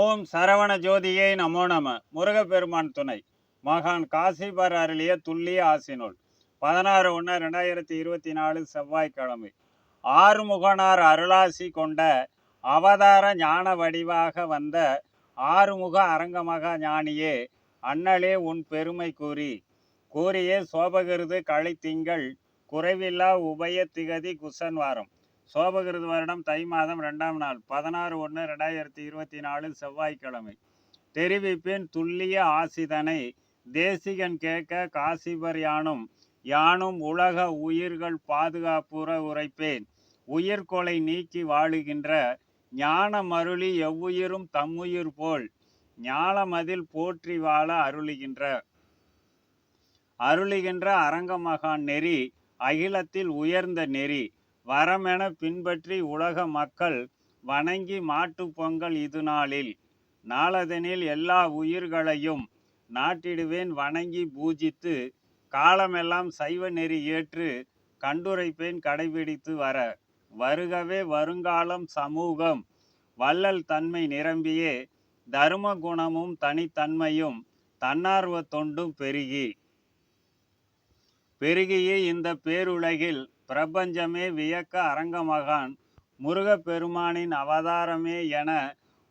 ஓம் சரவண ஜோதியை நமோ நம. முருகப்பெருமான் துணை. மகான் காசிபர் அருளிய துல்லிய ஆசினுள் பதினாறு ஒன்று ரெண்டாயிரத்தி இருபத்தி நாலு செவ்வாய்க்கிழமை. ஆறுமுகனார் அருளாசி கொண்ட அவதார ஞான வடிவாக வந்த ஆறுமுக அரங்கமகா ஞானியே அண்ணலே உன் பெருமை கூறி. கூறியே சோபகிருது கழித்திங்கள் குறைவில்லா உபய திகதி குசன்வாரம். சோபகிருது வருடம் தை மாதம் ரெண்டாம் நாள் பதினாறு ஒன்று ரெண்டாயிரத்தி இருபத்தி நாலு செவ்வாய்க்கிழமை. தெரிவிப்பின் துல்லிய ஆசிதனை தேசிகன் கேட்க காசிபர் யானும் யானும் உலக உயிர்கள் பாதுகாப்புற உரைப்பேன். உயிர்கொலை நீக்கி வாழுகின்ற ஞான மருளி எவ்வுயிரும் தம்முயிர் போல் ஞானமதில் போற்றி வாழ அருளுகின்ற. அருளுகின்ற அரங்கமகான் நெறி அகிலத்தில் உயர்ந்த நெறி வரமென பின்பற்றி உலக மக்கள் வணங்கி மாட்டுப் பொங்கல் இது நாளில். நாளதனில் எல்லா உயிர்களையும் நாட்டிடுவேன் வணங்கி பூஜித்து காலமெல்லாம் சைவ நெறி ஏற்று கண்டுரைப்பேன் கடைபிடித்து வர. வருகவே வருங்காலம் சமூகம் வள்ளல் தன்மை நிரம்பியே தரும குணமும் தனித்தன்மையும் தன்னார்வ தொண்டும் பெருகி. பெருகியே இந்த பேருலகில் பிரபஞ்சமே வியக்க அரங்கமகான் முருகப்பெருமானின் அவதாரமே என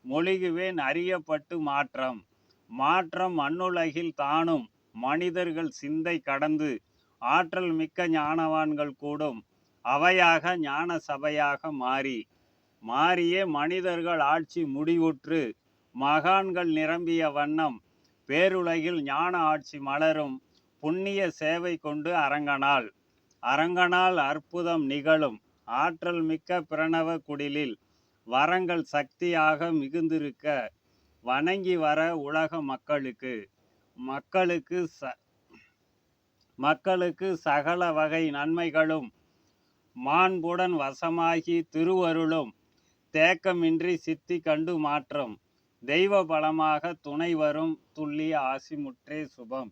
மொழிகுவேன் அறியப்பட்டு மாற்றம். மாற்றம் மண்ணுலகில் தானும் மனிதர்கள் சிந்தை கடந்து ஆற்றல் மிக்க ஞானவான்கள் கூடும். அவையாக ஞான சபையாக மாறி மாறியே மனிதர்கள் ஆட்சி முடிவுற்று மகான்கள் நிரம்பிய வண்ணம் பேருலகில் ஞான ஆட்சி மலரும் புண்ணிய சேவை கொண்டு அரங்கனாள் அரங்கனால் அற்புதம் நிகழும். ஆற்றல் மிக்க பிரணவ குடிலில் வரங்கள் சக்தியாக மிகுந்திருக்க வணங்கி வர உலக மக்களுக்கு. மக்களுக்கு ச மக்களுக்கு சகல வகை நன்மைகளும் மாண்புடன் வசமாகி திருவருளும் தேக்கமின்றி சித்தி கண்டு மாற்றம். தெய்வ பலமாக துணை வரும் துல்லிய ஆசிமுற்றே சுபம்.